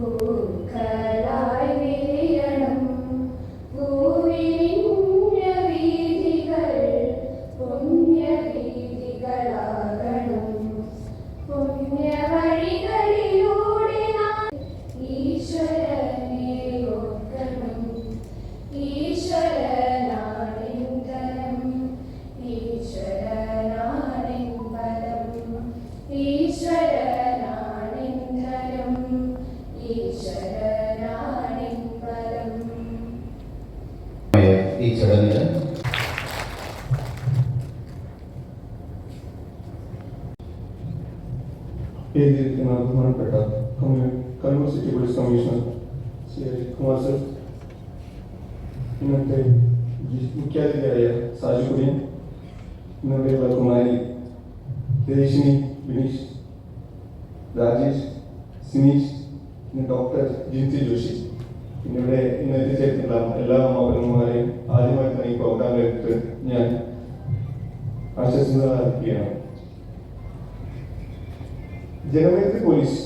oh ഈ ചടങ്ങിന് എഴുതിയിരിക്കുന്ന ബഹുമാനപ്പെട്ട കമ്മ്യൂ- Kannur city police commissioner Shri Ajith Kumar sir ഇന്നത്തെ ജി- മുഖ്യാതിഥിയായ സാജു കുര്യൻ ഇന്നിവിടെയുള്ള കുമാരി രേഷിനി വിനീഷ് രാജേഷ് സിനീഷ് പിന്നെ ഡോക്ടർ ജിൻസി ജോഷി പിന്നെ ഇവിടെ ഇന്ന് എത്തിച്ചേർന്നിട്ടുള്ള എല്ലാ അമ്മമാരെയും ആദ്യമായി തന്നെ ഈ പ്രോഗ്രാമിലേക്ക് ഞാൻ ആശംസകൾ അറിയിക്കുകയാണ് ജനമൈത്രി പോലീസ്.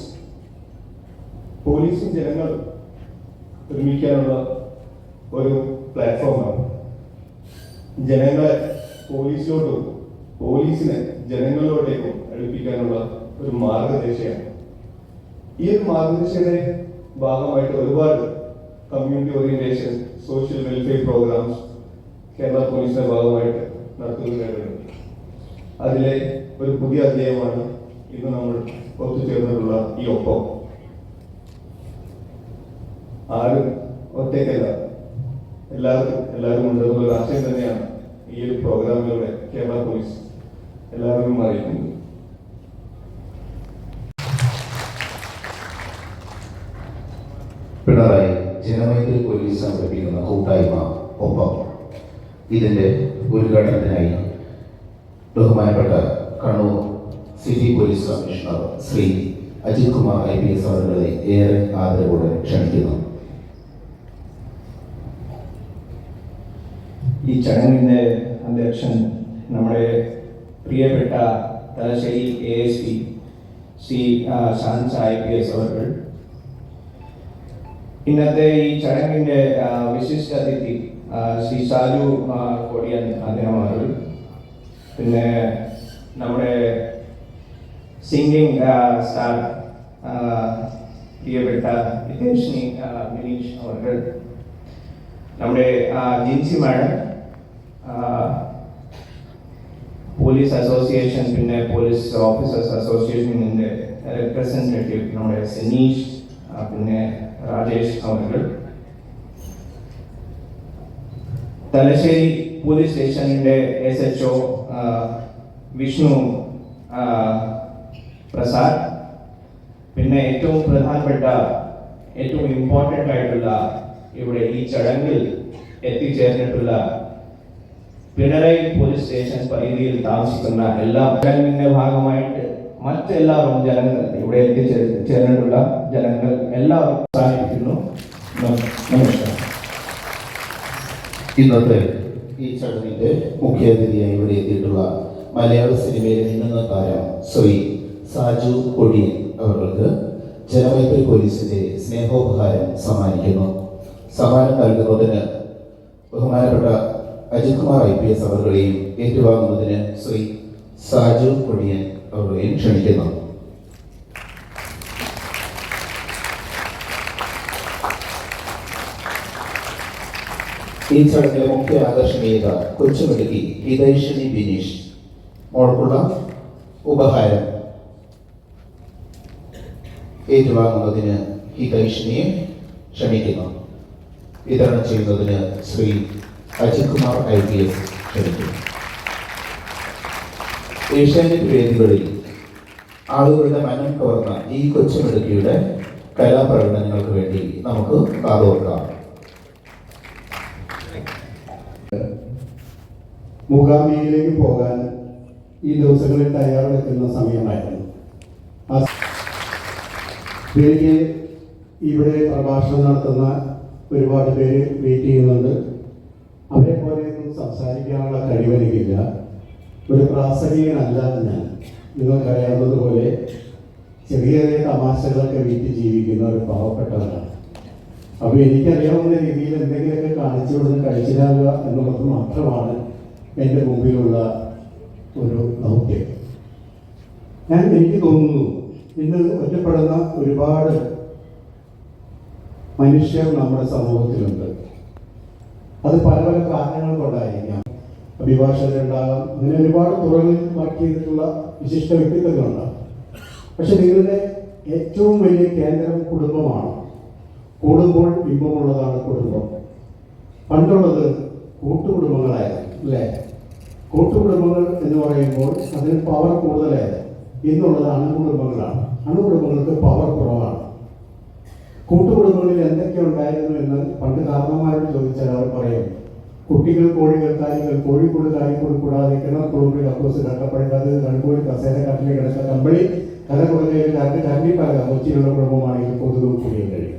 പോലീസും ജനങ്ങൾ ഒരുമിക്കാനുള്ള ഒരു പ്ലാറ്റ്ഫോമാണ്. ജനങ്ങളെ പോലീസിലോട്ടും പോലീസിനെ ജനങ്ങളിലോട്ടേക്കും അടുപ്പിക്കാനുള്ള ഒരു മാർഗദർശയാണ് ഈ ഒരു മാർഗദർശയുടെ ഭാഗമായിട്ട് ഒരുപാട് community orientation social welfare programmes Kerala പോലീസിന്റെ ഭാഗമായിട്ട് നടത്തുന്നുണ്ട് അതിലെ ഒരു പുതിയ അധ്യായമാണ് ഇന്ന് നമ്മൾ ഒത്തുചേർന്നിട്ടുള്ള ഈ ഒപ്പം. ആരും ഒറ്റയ്ക്കല്ല. എല്ലാവരും എല്ലാവരും ഉണ്ട് എന്നുള്ള ആശയം തന്നെയാണ് ഈ ഒരു പ്രോഗ്രാമിലൂടെ കേരള പോലീസ് എല്ലാവരും അറിയിക്കുന്നത്. പിണറായി ജനമൈത്രി പോലീസ് സംഘടിപ്പിക്കുന്ന കൂട്ടായ്മ ഒപ്പം. ഇതിന്റെ ഉദ്ഘാടനത്തിനായി ബഹുമാനപ്പെട്ട Kannur city police commissioner Shri Ajith Kumar I P S അവരുടെ ഏറെ ആദരവോടെ ക്ഷണിക്കുന്നു. ഈ ചടങ്ങിന്റെ അധ്യക്ഷൻ നമ്മുടെ പ്രിയപ്പെട്ട Thalassery A S P Shri Shansa I P S അവർ ഇന്നത്തെ ഈ ചടങ്ങിന്റെ ആ, വിശിഷ്ട അതിഥി ശ്രീ കോടിയൻ കൊടിയൻ അദ്ദേഹം അവർ പിന്നെ നമ്മുടെ സിംഗിങ് സ്റ്റാർ പ്രിയപ്പെട്ട വിദേശിനി ആ, ബിനീഷ് അവർ നമ്മുടെ ജിൻസി മാഡം പോലീസ് അസോസിയേഷൻ പിന്നെ പോലീസ് ഓഫീസേഴ്സ് അസോസിയേഷനിന്റെ റെപ്രസെന്റേറ്റീവ് നമ്മുടെ സിനീഷ് പിന്നെ രാജേഷ് അവർ Thalassery police സ്റ്റേഷനിന്റെ S H O Vishnu Prasad. പിന്നെ ഏറ്റവും പ്രധാനപ്പെട്ട ഏറ്റവും ഇമ്പോർട്ടന്റ് ആയിട്ടുള്ള ഇവിടെ ഈ ചടങ്ങിൽ എത്തിച്ചേർന്നിട്ടുള്ള പിണറായി പോലീസ് സ്റ്റേഷൻ പരിധിയിൽ താമസിക്കുന്ന എല്ലാ ചടങ്ങിന്റെ ഭാഗമായിട്ട് മറ്റെല്ലാവരും ജനങ്ങൾ ഇവിടെ എത്തിച്ചേർന്നിട്ടുള്ള ജനങ്ങൾ എല്ലാവർക്കും സഹായിക്കുന്നു നമസ്കാരം. ഇന്നത്തെ ഈ ചടങ്ങിന്റെ മുഖ്യാതിഥിയായി ഇവിടെ എത്തിയിട്ടുള്ള മലയാള സിനിമയിലെ നിന്ന താരം ശ്രീ സാജു കൊടിയൻ അവർക്ക് ജനമൈത്രി പോലീസിന്റെ സ്നേഹോപഹാരം സമ്മാനിക്കുന്നു. സമ്മാനം നൽകുന്നതിന് ബഹുമാനപ്പെട്ട Ajith Kumar I P S അവരുടെയും ഏറ്റുവാങ്ങുന്നതിന് ശ്രീ സാജു കൊടിയൻ അവരുടെയും ക്ഷണിക്കുന്നു. ഈ ചടങ്ങിലെ മുഖ്യ ആകർഷണീയത കൊച്ചുമിടുക്കി. ഹിതൈഷിണി ബിനീഷ്. മോൾക്കുള്ള ഉപഹാരം. ഏറ്റുവാങ്ങുന്നതിന് ഹിതൈഷിണിയെ ക്ഷണിക്കുന്നു. വിതരണം ചെയ്യുന്നതിന് Shri Ajith Kumar I P S ക്ഷണിക്കുന്നു. ഏഷ്യാനെറ്റ് വേദികളിൽ ആളുകളുടെ മനം കവർന്ന ഈ കൊച്ചുമിടുക്കിയുടെ കലാപ്രകടനങ്ങൾക്ക് വേണ്ടി നമുക്ക് കാതോർക്കാം. മൂകാംബികയിലേക്ക് പോകാൻ ഈ ദിവസങ്ങളിൽ തയ്യാറെടുക്കുന്ന സമയമായിരുന്നു. എനിക്ക് ഇവിടെ പ്രഭാഷണം നടത്തുന്ന ഒരുപാട് പേര് വെയിറ്റ് ചെയ്യുന്നുണ്ട്. അവരെ പോലെയൊന്നും സംസാരിക്കാനുള്ള കഴിവെനിക്കില്ല. ഒരു പ്രാസംഗികനല്ല ഞാൻ. നിങ്ങൾക്കറിയാവുന്നതുപോലെ ചെറിയ ചെറിയ തമാശകളൊക്കെ വീട്ടിൽ ജീവിക്കുന്ന ഒരു പാവപ്പെട്ടവരാണ് അപ്പോൾ എനിക്കറിയാവുന്ന രീതിയിൽ എന്തെങ്കിലുമൊക്കെ കാണിച്ചു കൊടുത്ത് കഴിച്ചിലാകുക എന്നുള്ളത് മാത്രമാണ് എന്റെ മുമ്പിലുള്ള ഒരു ദൗത്യം. ഞാൻ എനിക്ക് തോന്നുന്നു ഇന്ന് ഒറ്റപ്പെടുന്ന ഒരുപാട് മനുഷ്യർ നമ്മുടെ സമൂഹത്തിലുണ്ട്. അത് പല പല കാരണങ്ങൾ കൊണ്ടായിരിക്കാം. അഭിഭാഷകരുണ്ടാകാം. അങ്ങനെ ഒരുപാട് തുറകളിൽ വർക്ക് ചെയ്തിട്ടുള്ള വിശിഷ്ട വ്യക്തിത്വങ്ങളുണ്ടാകും പക്ഷെ നിങ്ങളുടെ ഏറ്റവും വലിയ കേന്ദ്രം കുടുംബമാണ്. കൂടുമ്പോൾ ഇമ്പമുള്ളതാണ് കുടുംബം. പണ്ടുള്ളത് കൂട്ടുകുടുംബങ്ങളായിരുന്നു അല്ലേ? കൂട്ടുകുടുംബങ്ങൾ എന്ന് പറയുമ്പോൾ അതിന് പവർ കൂടുതലായത് എന്നുള്ളത് അണുകുടുംബങ്ങളാണ് അണുകുടുംബങ്ങൾക്ക് പവർ കുറവാണ്. കൂട്ടുകുടുംബങ്ങളിൽ എന്തൊക്കെ ഉണ്ടായിരുന്നു എന്ന് പണ്ട് കാരണന്മാരോട് ചോദിച്ചാൽ അവർ പറയും. കുട്ടികൾ കോഴികൾ കാലികൾ കോഴിക്കോട് കാലിക്കോട് കൂടാതെ കിണർ കുളുമ്പി കക്കൂസ് കട്ടപ്പഴുക്കാത് കൺകോഴി കസേര കട്ടിലെ കിടക്ക കമ്പളി കല കൊടുക്കയിൽ കണ്ട് കണ്ണി പലക കൊച്ചിയിലുള്ള കുടുംബമാണെങ്കിൽ കൊതുകും കുടിയും കഴിയും.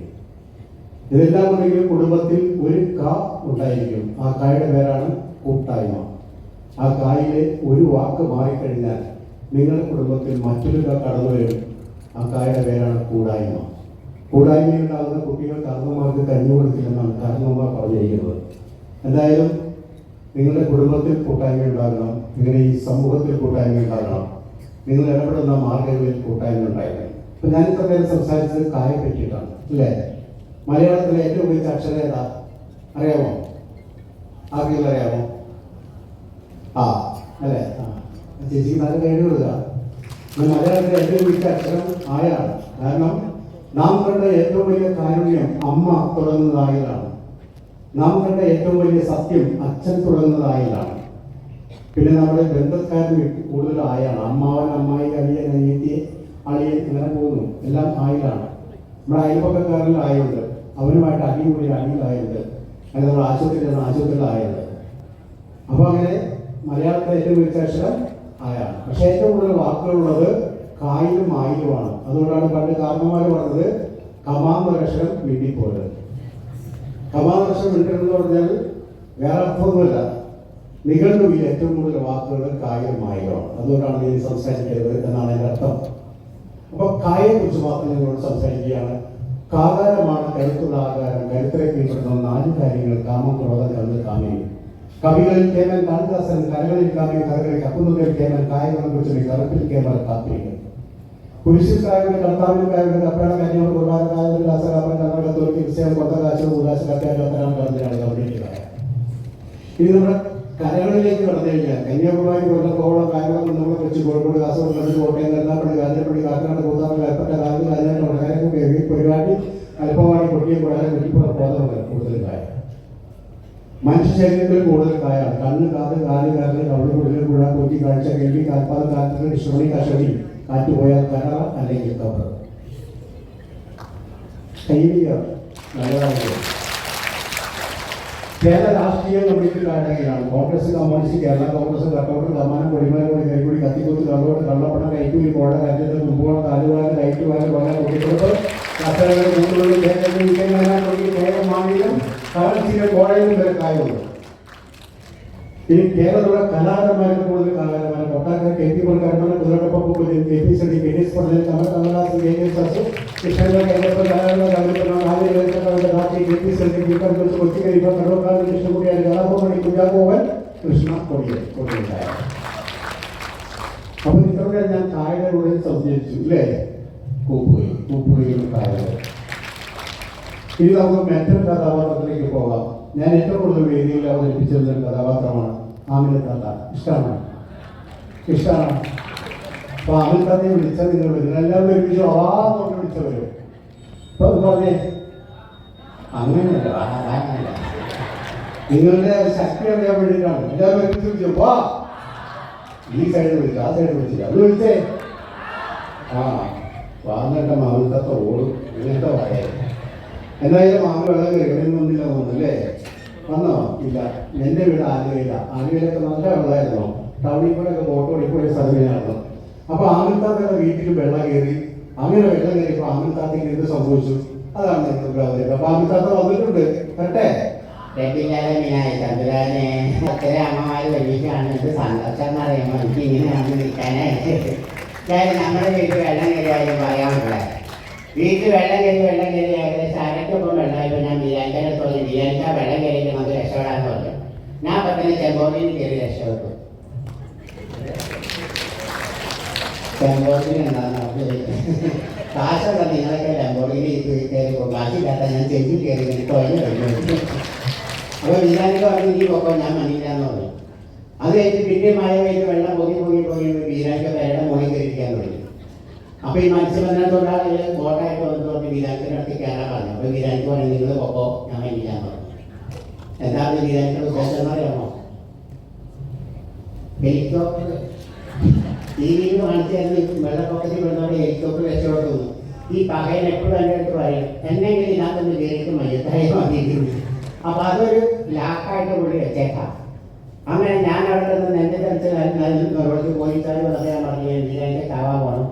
ഇതെല്ലാം ഉണ്ടെങ്കിൽ കുടുംബത്തിൽ ഒരു ക ഉണ്ടായിരിക്കും. ആ കായുടെ പേരാണ് കൂട്ടായ്മ. ആ കായിലെ ഒരു വാക്ക് മാറിക്കഴിഞ്ഞാൽ നിങ്ങളുടെ കുടുംബത്തിൽ മറ്റൊരു കടന്നു വരും. ആ കായുടെ പേരാണ് കൂടായ്മ. കൂടായ്മയുണ്ടാകുന്ന കുട്ടികൾ കർമ്മമാർക്ക് കഞ്ഞി കൊടുക്കില്ലെന്നാണ് കർമ്മമാർ പറഞ്ഞിരിക്കുന്നത്. എന്തായാലും നിങ്ങളുടെ കുടുംബത്തിൽ കൂട്ടായ്മ ഉണ്ടാകണം. നിങ്ങളുടെ ഈ സമൂഹത്തിൽ കൂട്ടായ്മ ഉണ്ടാകണം. നിങ്ങൾ ഇടപെടുന്ന മാർഗങ്ങളിൽ കൂട്ടായ്മ ഉണ്ടായിരുന്നു ഇപ്പം ഞാൻ ഇത്ര നേരം സംസാരിച്ചത് കായെ പറ്റിയിട്ടാണ് അല്ലേ? മലയാളത്തിലെ ഏറ്റവും വലിയ അക്ഷരം ഏതാ അറിയാമോ? ആർക്കെങ്കിലും അറിയാമോ? ആ അല്ലേ? ആ. ചേച്ചിക്ക് നല്ല കൈ കൊടുക്കുക. ഈ മലയാളത്തിലെ ഏറ്റവും മികച്ച അക്ഷരം ആയാണ് കാരണം നാം കണ്ട ഏറ്റവും വലിയ കാരുണ്യം അമ്മ തുടങ്ങുന്നതായതാണ്. നാം കണ്ട ഏറ്റവും വലിയ സത്യം അച്ഛൻ തുടങ്ങുന്നതായതാണ്. പിന്നെ നമ്മുടെ ബന്ധക്കാരൻ കൂടുതൽ ആയാണ്. അമ്മാവൻ അമ്മായി അളിയൻ അനിയത്തി അളിയൻ അങ്ങനെ പോകുന്നു. എല്ലാം ആയിലാണ്. നമ്മുടെ അയൽപ്പക്കക്കാരിൽ ആയുണ്ട്. അവനുമായിട്ട് അടി കൂടി അടിയിലായുണ്ട്. അങ്ങനെ നമ്മൾ ആശുപത്രിയിൽ ആശുപത്രിയിലായുണ്ട് അപ്പോൾ അങ്ങനെ മലയാളത്തിലെ ഏറ്റവും മികച്ച അക്ഷരം ആയാണ് പക്ഷേ ഏറ്റവും കൂടുതൽ വാക്കുകളുള്ളത് കായിലും ആയിലുമാണ് അതുകൊണ്ടാണ് പണ്ട് കാർമ്മമാർ പറഞ്ഞത് കമാന്തരക്ഷരം വീട്ടിപ്പോയത് കമാന്തരക്ഷരം വീട്ടിലെന്ന് പറഞ്ഞാൽ വേറെ അർത്ഥമൊന്നുമില്ല. നിഘണ്ടുവിൽ ഏറ്റവും കൂടുതൽ വാക്കുകൾ കായിലും ആയിലുമാണ് അതുകൊണ്ടാണ് ഞാൻ സംസാരിക്കരുത് എന്നാണ് എന്റെ അർത്ഥം. അപ്പൊ കായെ കുറിച്ച് മാത്രം നിങ്ങളോട് സംസാരിക്കുകയാണ്. കാകാരമാണ് കരുത്തുള്ള ആകാരം. കരുത്തരെ കീഴ്പ്പെടുന്ന നാല് കാര്യങ്ങൾ കാമം ക്രോധം കണ്ട് കാമിനി. കവികളിൽ കേമൻ കാളിദാസൻ കലകളിൽ കാമി കഥകളിൽ കക്കുന്നതിൽ കേമൻ കായകളെ കുറിച്ച് കറുപ്പിൽ കേമൻ കാപ്പിരികൾ കുരിശിൽ കായകളുടെ കർത്താവിൽ കായകളുടെ കപ്പേട കന്യോട് കുർബാന കായകളുടെ ദാസകാമൻ കർണക തോൽക്കി ക്രിസ്ത്യാൻ കൊത്ത കാശ് ഉദാശ കപ്പ്യാൻ കടന്നിലാണ് കമ്പനിക്ക് കായ ഇനി നമ്മുടെ കരകളിലേക്ക് കടന്നു കഴിഞ്ഞാൽ കന്യാകുമാരി കൊല്ലം കോവളം കായംകുളം നമ്മൾ കൊച്ചി കോഴിക്കോട് കാസർഗോഡ് കോട്ടയം കരുനാപ്പള്ളി മനുഷ്യ ശരീരത്തിൽ കൂടുതൽ കായാണ് കണ്ണ് കാത് കാൽ കരൽ കവിൾ കൂടുതൽ കൂടാ കൊച്ചി കാഴ്ച കേൾവി കാൽപ്പാത് കാലത്ത് ശ്രമണി കശടി കാറ്റ് പോയാൽ കനറ അല്ലെങ്കിൽ കവർ ശൈലിയ നല്ലതാണ് കേരള രാഷ്ട്രീയ കമ്മിറ്റി കാരണങ്ങളാണ് കോൺഗ്രസ് കമ്മ്യൂണിസ്റ്റ് കേരള കോൺഗ്രസ് കട്ടോട്ട് കമാനം കൊടിമലക്കൂടി കൈക്കൂടി കത്തിക്കുത്ത് കള്ളോട്ട് കള്ളപ്പണം കൈക്കൂലി കോട രാജ്യത്തെ കുമ്പോളം കാലുവാല കയറ്റുവാല കൊല കുട്ടികൾക്ക് കർഷകരുടെ കൂടുതൽ കേരളം ಕಾಣಿಸಿದ ಕೋಣೆಯಲ್ಲಿ ಮೇಲೆ ಕಾಯೋದು ಈ ಕೇರಳದೊಳ ಕಲಾದ ಮೇಲೆ ಕೂಡಬೇಕಾಗಲ್ಲ ಮನೆ ಕೊಟ್ಟಾಗ ಕೆಂಪಿ ಬಲ್ಕಾರ ಮನೆ ಕುದುರಟಪ್ಪ ಕೂಡಲಿಲ್ಲ ಕೆಂಪಿ ಸಡಿ ಕೆಂಪಿ ಸ್ಪರ್ಧೆಯಲ್ಲಿ ಕಮಲ ಕಮಲಾಸು ಏನೇ ಸಾಸು ಕೃಷ್ಣನ ಕೈಲಪ್ಪ ಕಲಾದ ಗಮನಿಸಲು ಹಾಲಿ ಹೇಳ್ತಕ್ಕಂಥ ರಾತ್ರಿ ಕೆಂಪಿ ಸಡಿ ದೀಪದ ಕುರಿತು ಗೊತ್ತಿಗೆ ಇವಾಗ ಕಡೋಕಾಲ ಕೃಷ್ಣ ಗುಡಿ ಅಲ್ಲಿ ಗಲಾಭ ಮಾಡಿ ಪೂಜಾ ಹೋಗಲ್ ಕೃಷ್ಣ ಕೊಡಿ ಕೊಟ್ಟಿದ್ದಾರೆ അപ്പോൾ ഇത്രയും ഞാൻ കായകളുടെ സംശയിച്ചു അല്ലേ കൂപ്പുപോയി കൂപ്പുപോയി കായകൾ ഇനി നമുക്ക് മറ്റൊരു കഥാപാത്രത്തിലേക്ക് പോകാം. ഞാൻ ഏറ്റവും കൂടുതൽ വേദിയിൽ അവതരിപ്പിച്ചിരുന്ന ഒരു കഥാപാത്രമാണ് ആമിന താത്ത. ഇഷ്ടമാണ് ഇഷ്ടമാണ് അപ്പൊ ആമിന താത്തയെ വിളിച്ചാൽ നിങ്ങൾ വരും. എല്ലാവരും ഒരുമിച്ച് നോക്കി വിളിച്ചവരും അപ്പൊ അത് പറഞ്ഞേ അങ്ങനെയല്ല നിങ്ങളുടെ ശക്തി അറിയാൻ വേണ്ടിയിട്ടാണ്. എല്ലാവരും ഒരുമിച്ച് വിളിച്ചു വാ. ഈ സൈഡ് വിളിച്ചു ആ സൈഡ് വിളിച്ചില്ല അത് വിളിച്ചേ. ആ വാങ്ങേണ്ട മാമിനത്താത്ത ഓടും. ഇങ്ങനത്തെ പറയാം എന്തായാലും മാമ വെള്ളം ഒന്നില്ല തോന്നുന്നല്ലേ വന്നോ? ഇല്ല. എന്റെ വീട് ആലുവയില. ആലുവയിലൊക്കെ നല്ല വെള്ളമായിരുന്നു. ടൗണിൽ കൂടെ ഒക്കെ ബോട്ട് ഓടിപ്പോയ സ്ഥലമായിരുന്നു അപ്പൊ ആമിൽത്താത്തയുടെ വീട്ടിൽ വെള്ളം കയറി. അങ്ങനെ വെള്ളം കയറിയപ്പോ ആമിൻതാത്തയ്ക്ക് എന്ത് സംഭവിച്ചു? അതാണ് എനിക്ക് അപ്പൊ ആമിൽത്താത്ത വന്നിട്ടുണ്ട്. കേട്ടെ തമ്പുരാനെ അമ്മമാര് കാണുന്നത് സന്തോഷം എന്ന് പറയുമ്പോൾ എനിക്ക് ഇങ്ങനെ നമ്മുടെ വീട്ടിൽ വെള്ളം കയറിയാലും പറയാനുള്ള വീട്ടിൽ വെള്ളം കയറി വെള്ളം കയറി ഏകദേശം അരക്കൊപ്പം വെള്ളമായപ്പോൾ ഞാൻ ബിരിയാണിക്കാരെ തോന്നി. ബിരിയാണിക്കാ വെള്ളം കയറിയിട്ട് നമുക്ക് രക്ഷപ്പെടാൻ പറഞ്ഞു ഞാൻ പെട്ടെന്ന് ചെമ്പോട്ടിയിൽ കയറി രക്ഷപ്പെട്ടു. ചെമ്പോട്ടിൽ എന്താണെന്ന് നമുക്ക് കാശുള്ള നിങ്ങളൊക്കെ ലംബോഡിയിൽ കയറി പോകും. ഞാൻ ചെഞ്ചിൽ കയറി തൊഴിൽ കഴിഞ്ഞു അപ്പോൾ ബിരിയാണിക്ക് പറഞ്ഞു ഈ പൊക്കോ ഞാൻ മണിയില്ലാന്ന് പറഞ്ഞു. അത് കഴിഞ്ഞ് പിന്നെ മഴ കഴിഞ്ഞ് വെള്ളം പൊങ്ങി പൊങ്ങി പൊങ്ങി ബീരാക്ക് പേരുടെ മുകളിൽ കയറിയിരിക്കാൻ തുടങ്ങി. അപ്പൊ ഈ മത്സ്യബന്ധനത്തൊഴിലാളികൾ ബോട്ടായിട്ട് വന്ന് പറഞ്ഞ് ബീരാക്കിന്റെ അടുത്ത് കയറാൻ പറഞ്ഞു. അപ്പൊ ബീരാക്ക് പറഞ്ഞു നിങ്ങൾ പൊക്കോ ഞാൻ വൈകിക്കാൻ പറഞ്ഞു എന്താണ് ബീരാക്കിന്റെ ഉദ്ദേശം എന്ന് അറിയാമോ? ഹെലികോപ്റ്റർ. ടി വിയിൽ കാണിച്ചു വെള്ളപ്പൊക്കത്തിൽ വന്നവരെ ഹെലികോപ്റ്റർ രക്ഷപ്പെട്ടു ഈ പകയൻ എപ്പോഴും എന്റെ അടുത്ത് പറയും എന്നെങ്കിലും ഇതിനകത്തൊന്ന് കയറിയിട്ട് മയ്യത്തായി വന്നിരിക്കുന്നു. അപ്പൊ അതൊരു ലാക്കായിട്ട് കൂടി വെച്ചേക്കാം. അങ്ങനെ ഞാൻ അവിടെ നിന്ന് എന്റെ തരത്തിൽ പോയിട്ടാണ് പോലീസുകാർ ഞാൻ പറഞ്ഞു എനിക്ക് കാവാ പോകണം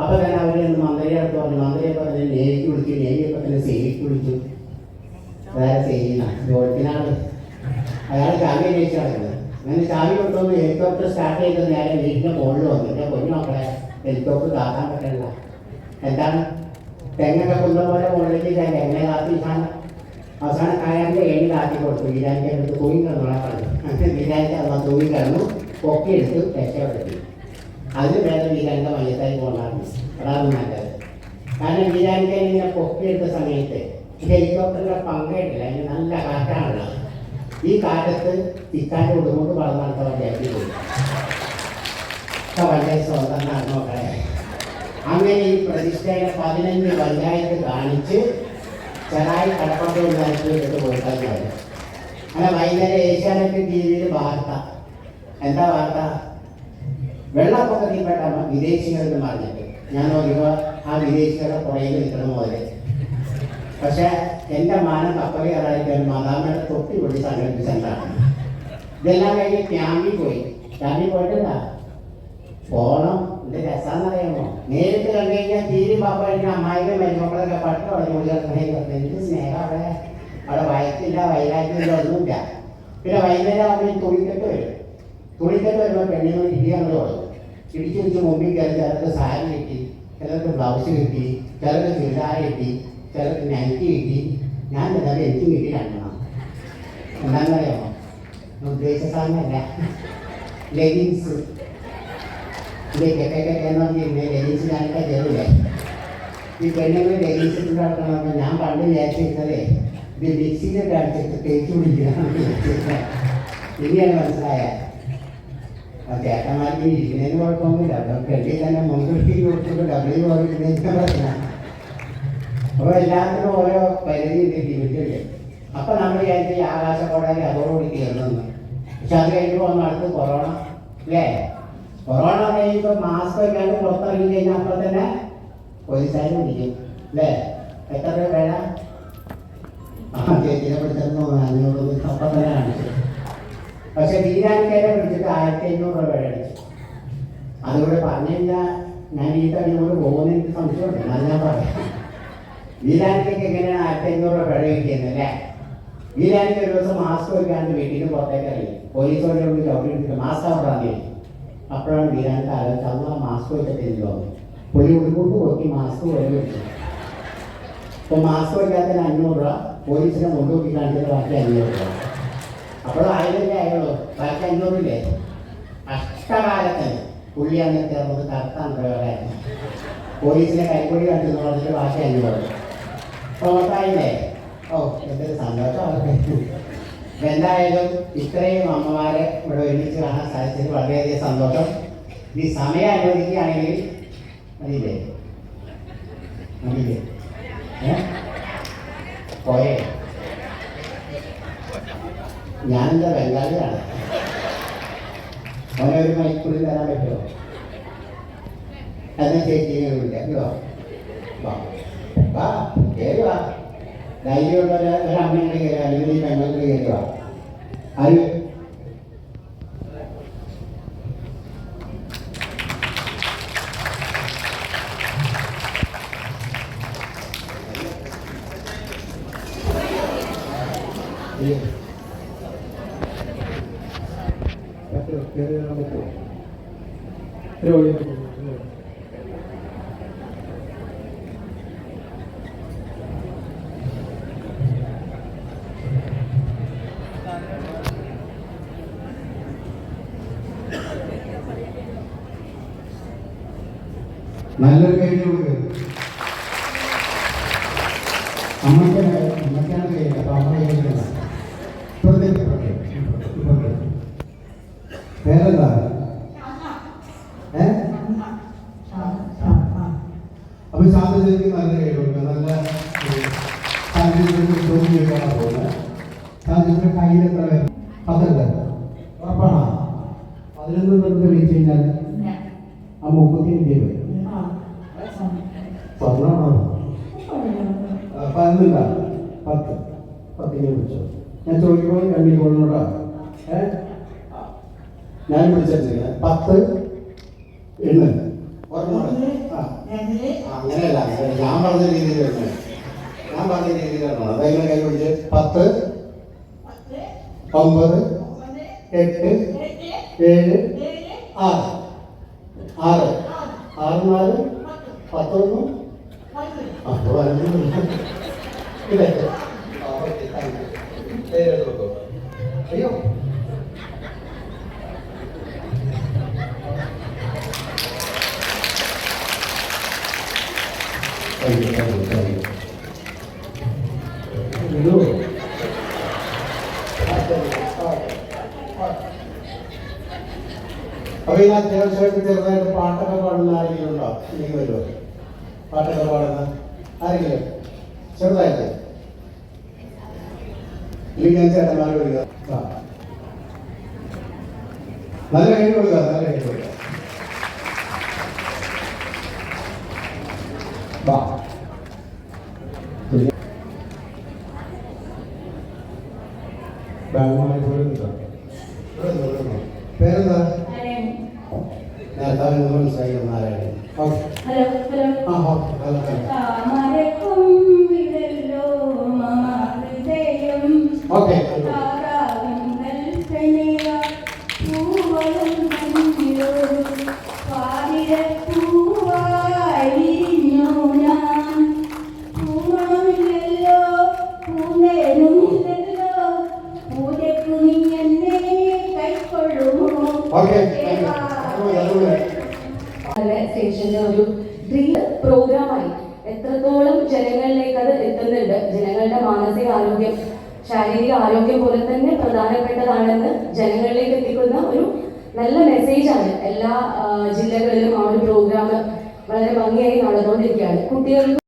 അപ്പൊ ഞാൻ അവർ മന്ത്രിയെ അടുത്ത് പറഞ്ഞു. മന്ത്രിയെ പറഞ്ഞു നേവിക്ക് വിളിച്ചു നേവിയപ്പോ തന്നെ സേവിക്ക് വിളിച്ചു. വേറെ സേവിന അയാൾ ചാവി അന്വേഷിച്ചു അങ്ങനെ ചാവി കൊണ്ടുവന്ന് ഹെലികോപ്റ്റർ സ്റ്റാർട്ട് ചെയ്തത് നേരെ വീടിന്റെ മുകളിൽ വന്നു. എന്റെ പൊന്നു മക്കളെ ഹെലികോപ്റ്റർ കാക്കാൻ പറ്റില്ല എന്താണ്? തെങ്ങൊക്കെ കൊണ്ടുപോലെ പോലെ മുകളിലേക്ക് ഞാൻ എങ്ങനെ കാത്തി അവസാനം കയറിന്റെ ഏണി കാത്തി കൊടുത്തു. വീരാന്റെ അടുത്ത് തൂങ്ങി കിടന്നോളെ പറഞ്ഞു അങ്ങനെ അമ്മ തൂങ്ങി കിടന്നു. പൊക്കിയെടുത്ത് രക്ഷപ്പെടുത്തി അതിന് വേദം വീരാന്റെ മയത്തായി പോകണം അതാണ് നല്ലത്. കാരണം വീരാന്റെ ഇങ്ങനെ പൊക്കിയെടുത്ത സമയത്ത് ഹെലികോപ്റ്ററിന്റെ പങ്കയിട്ടില്ല അതിന് നല്ല കാറ്റാണുള്ളത്. ഈ കാറ്റത്ത് ഇക്കാറ്റ് കൊടുക്കൊണ്ട് വളർന്നു നടത്ത വണ്ടിയാക്കി പോകും വളരെ സ്വന്തം നടന്നോട്ടെ അങ്ങനെ ഈ പ്രതിഷ്ഠയുടെ പതിനഞ്ച് പഞ്ചായത്ത് കാണിച്ച് ചെറായി കടപ്പാട്ട് അല്ല കൊടുക്കാൻ അങ്ങനെ വൈകുന്നേരം ഏഷ്യാനെറ്റ് ടി വിയിൽ വാർത്ത. എന്താ വാർത്ത? വെള്ളപ്പൊക്കത്തിൽപ്പെട്ട വിദേശികളെന്ന് പറഞ്ഞിട്ട് ഞാൻ നോക്കിയപ്പോൾ ആ വിദേശികളുടെ പുറകിൽ നിൽക്കണം പോലെ പക്ഷെ എന്റെ മാനം കപ്പൽ മാതാമ്മയുടെ തൊട്ടി പൊടി സംഘടിപ്പിച്ചെന്താണ് ഇതെല്ലാം കഴിഞ്ഞ് ക്യാമ്പിൽ പോയി. ക്യാമ്പിൽ പോയിട്ടില്ല പോണം. ഇത് രസാന്നറിയാമോ? നേരിട്ട് കണ്ടു കഴിഞ്ഞാൽ തീരെ പാപ്പ കഴിഞ്ഞ അമ്മായിക്കും മരുമക്കളൊക്കെ പട്ട് പറഞ്ഞു എന്ത് സ്നേഹം അവിടെ? അവിടെ വയറ്റില്ല വൈരാഗ്യമില്ല ഒന്നുമില്ല. പിന്നെ വൈകുന്നേരം അവിടെ തുണിക്കെട്ട് വരും. തുണിക്കെട്ട് വരുമ്പോൾ പെണ്ണിനോട് ഇരിക്കാൻ തുടങ്ങും चिडीची म्हणजे मम्मी घ्यायची त्याला तर सहाय्य येते त्याला तर ब्लाऊज येते त्याला तर झिरडा येते त्याला तर नॅनकी येते ज्ञान दादा यांची मिटी आणणार नांदा यावं मग ड्रेस सांगणार का लेगिन्स ले क्या क्या क्या कहना कि मैं लेगिन्स जाने का ज़रूर है ये मैं नाम ये डालते ചേട്ടന്മാർക്ക് ഇരിക്കുന്നതിന് കുഴപ്പമൊന്നുമില്ല. അപ്പം കെട്ടി തന്നെ മുൻകൂട്ടി കൊടുത്തിട്ട് ഡബിൾ പോയിട്ട് പ്രശ്നം അപ്പോൾ എല്ലാത്തിനും ഓരോ പരിധി ഉണ്ട് ജീവിതത്തിൽ അപ്പൊ നമ്മൾ വിചാരിച്ചു ഈ ആകാശക്കോടാലി അതോടുകൂടി തീർന്നെന്ന്. പക്ഷെ അത് കഴിഞ്ഞപ്പോൾ വന്ന് അടുത്ത് കൊറോണ അല്ലേ? കൊറോണ കഴിയുമ്പോൾ മാസ്ക് വയ്ക്കാണ്ട് പുറത്തിറങ്ങി കഴിഞ്ഞാൽ അപ്പം തന്നെ പോലീസുകാർ പിടിക്കും അല്ലേ? എത്ര രൂപ വേണം? ആ ചേച്ചിനെ പിടിച്ചെന്ന് അഞ്ഞൂറ് അപ്പം തന്നെ കാണിച്ചു. പക്ഷെ വീരാനിക്കേരെ വിളിച്ചിട്ട് ആയിരത്തി അഞ്ഞൂറ് രൂപ അടിച്ചു. അതുകൂടെ പറഞ്ഞില്ല ഞാൻ ഈ തടിയോട് പോകുന്ന എനിക്ക് സംശയമുണ്ട് അത് ഞാൻ പറയാം. വീരാനിക്ക് എങ്ങനെയാണ് ആയിരത്തി അഞ്ഞൂറ് രൂപ പിഴ കിട്ടിയത് അല്ലേ? വീരാനിക്ക് ഒരു ദിവസം മാസ്ക് വെക്കാണ്ട് വീട്ടിൽ നിന്ന് പുറത്തേക്ക് വണ്ടി വിളിച്ച് അവിടെ എടുത്തിട്ട് മാസ്ക് ഇറങ്ങി അപ്പോഴാണ് വീരാനിക്ക് ആലോചിച്ച് അന്ന് മാസ്ക് വെച്ചിട്ട് എനിക്ക് തോന്നി? പുള്ളി ഉൾക്കൂട്ട് നോക്കി മാസ്ക് വരെ വെച്ചു. അപ്പോൾ മാസ്ക് വയ്ക്കാത്തതിന് അഞ്ഞൂറ് രൂപ പോലീസിനെ മുൻകൂട്ടി കാണിച്ചത് ബാക്കി അഞ്ഞൂറ് രൂപ. അപ്പോൾ ആയിരല്ലേ ആയുള്ളൂ ബാക്കി അഞ്ഞൂറില്ലേ? കഷ്ടകാലത്തിന് പുള്ളി അന്ന് ചേർന്നത് കറുത്ത അന്തരവരായിരുന്നു പോലീസിനെ കൈക്കൊടി കണ്ടെന്ന് പറഞ്ഞിട്ട് ബാക്കി അഞ്ഞൂറ്. പ്രോട്ടായില്ലേ ഓ എന്തൊരു സന്തോഷം എന്തായാലും ഇത്രയും അമ്മമാരെ ഇവിടെ ഒരുമിച്ച് കാണാൻ സാധിച്ചത് വളരെയധികം സന്തോഷം. ഈ സമയം അനുവദിക്കുകയാണെങ്കിൽ മതിയില്ലേ? മതിയില്ലേ? പോയേ. ഞാനെന്താ ബംഗാളിയാണ്? അവനെ ഒരു മൈക്കുള്ളിൽ തരാൻ പറ്റുമോ? എന്നെ വിളിക്കാം. വാ. പറ്റുമോ രോഗികൾ നല്ലൊരു കൈ കൊടുക്കുക അമ്മയ്ക്ക് അമ്മയ്ക്കാണ് കൈ അപ്പൊ അമ്മ കൈ ഇപ്പുറത്തേക്ക് ഇപ്പുറത്തേക്ക് പേരെന്താ ഞാൻ ചോദിക്കുമ്പോൾ കണ്ണി കൊള്ളോട്ടാ ഏ? ഞാൻ വിളിച്ചിട്ടില്ല പത്ത് എണ്ണ്. അങ്ങനെയല്ല. അങ്ങനെ ഞാൻ പറഞ്ഞ രീതിയിൽ ഞാൻ പറഞ്ഞ രീതിയിലാണ് അതെങ്ങനെ കൈ പിടിച്ച്. പത്ത് ഒമ്പത് എട്ട് ഏഴ് ആറ്. ആറ്. ആറ് നാല്. പത്തൊന്ന്. അപ്പോൾ യു. പേരെഴുതി വെക്കൂ. അയ്യോ. അപ്പൊ ഈ അത്യാവശ്യമായിട്ട് ചെറുതായിട്ട് പാട്ടൊക്കെ പാടുന്ന ആരെങ്കിലും ഉണ്ടോ? ഇല്ലെങ്കിൽ വരുമോ പാട്ടൊക്കെ പാടുന്ന ആരെങ്കിലും? ചെറുതായിട്ട്? ചേട്ടന്മാരെ ആ. നല്ല കൈ കൊടുക്കുക നല്ല കൈ കൊടുക്കുക ബാങ്കുമായി പോലും പ്രോഗ്രാമായി എത്രത്തോളം ജനങ്ങളിലേക്ക് അത് എത്തുന്നുണ്ട്? ജനങ്ങളുടെ മാനസിക ആരോഗ്യം ശാരീരിക ആരോഗ്യം പോലെ തന്നെ പ്രധാനപ്പെട്ടതാണെന്ന് ജനങ്ങളിലേക്ക് എത്തിക്കുന്ന ഒരു നല്ല മെസ്സേജാണ് എല്ലാ ജില്ലകളിലും ആ ഒരു പ്രോഗ്രാം വളരെ ഭംഗിയായി നടന്നുകൊണ്ടിരിക്കുകയാണ്. കുട്ടികൾക്ക്